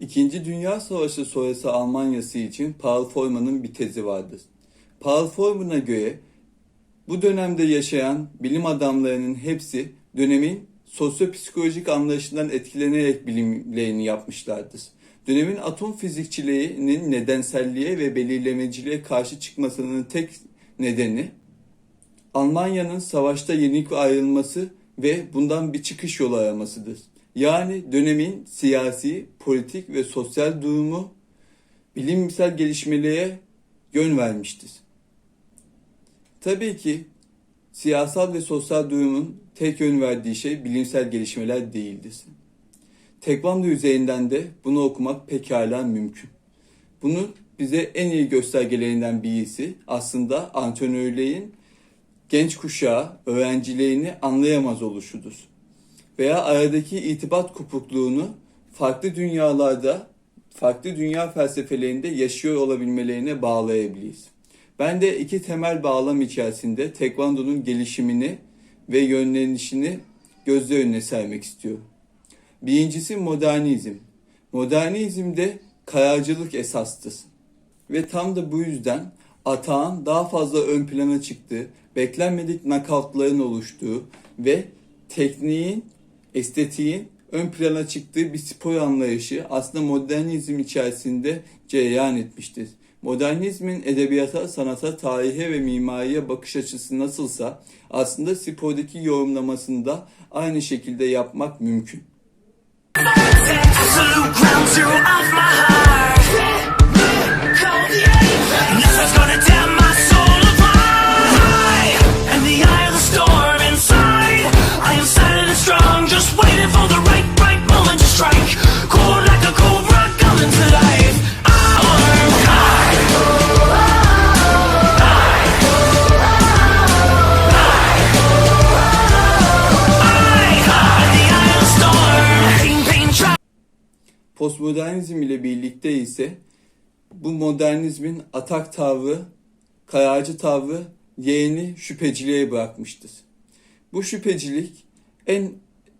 İkinci Dünya Savaşı sonrası Almanyası için Paul Forman'ın bir tezi vardır. Paul Forman'a göre bu dönemde yaşayan bilim adamlarının hepsi dönemin sosyopsikolojik anlayışından etkilenerek bilimlerini yapmışlardır. Dönemin atom fizikçiliğinin nedenselliğe ve belirlemeciliğe karşı çıkmasının tek nedeni Almanya'nın savaşta yenik ayrılması ve bundan bir çıkış yolu aramasıdır. Yani dönemin siyasi, politik ve sosyal durumu bilimsel gelişmelere yön vermiştir. Tabii ki siyasal ve sosyal durumun tek yön verdiği şey bilimsel gelişmeler değildir. Tekvando üzerinden de bunu okumak pekala mümkün. Bunu bize en iyi göstergelerinden birisi aslında antrenörlerin genç kuşağı öğrencilerini anlayamaz oluşudur. Veya aradaki itibat kopukluğunu farklı dünyalarda, farklı dünya felsefelerinde yaşıyor olabilmelerine bağlayabiliriz. Ben de iki temel bağlam içerisinde tekvandonun gelişimini ve yönlenişini gözler önüne sermek istiyorum. Birincisi modernizm. Modernizmde kararcılık esastır. Ve tam da bu yüzden atağın daha fazla ön plana çıktığı, beklenmedik nakavtların oluştuğu ve tekniğin, estetiğin ön plana çıktığı bir spor anlayışı aslında modernizm içerisinde cereyan etmiştir. Modernizmin edebiyata, sanata, tarihe ve mimariye bakış açısı nasılsa aslında spordaki yorumlamasında aynı şekilde yapmak mümkün. Postmodernizm ile birlikte ise bu modernizmin atak tavrı, kararcı tavrı yeğeni şüpheciliğe bırakmıştır. Bu şüphecilik en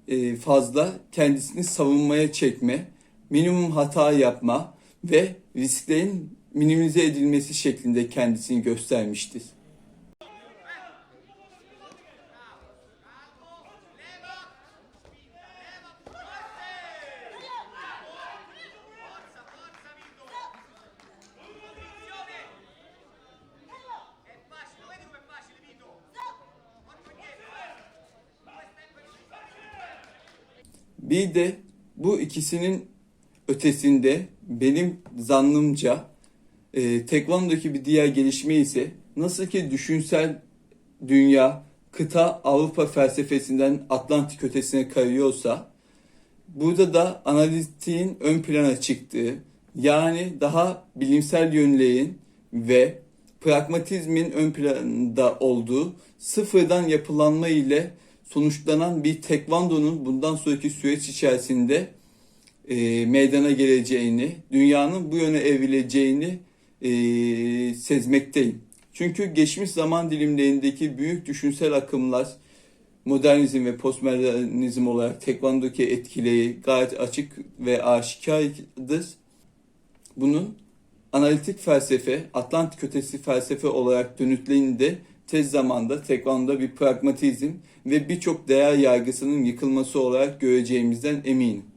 e, fazla kendisini savunmaya çekme, minimum hata yapma ve risklerin minimize edilmesi şeklinde kendisini göstermiştir. Bir de bu ikisinin ötesinde benim zannımca e, Tekvando'daki bir diğer gelişme ise nasıl ki düşünsel dünya kıta Avrupa felsefesinden Atlantik ötesine kayıyorsa burada da analitiğin ön plana çıktığı yani daha bilimsel yönlerin ve pragmatizmin ön planda olduğu sıfırdan yapılanma ile sonuçlanan bir tekvandonun bundan sonraki süreç içerisinde e, meydana geleceğini, dünyanın bu yöne evrileceğini e, sezmekteyim. Çünkü geçmiş zaman dilimlerindeki büyük düşünsel akımlar, modernizm ve postmodernizm olarak tekvandodaki etkileri gayet açık ve aşikardır. Bunun analitik felsefe, Atlantik ötesi felsefe olarak dönütlerinde tez zamanda tekvanda bir pragmatizm ve birçok değer yargısının yıkılması olarak göreceğimizden eminim.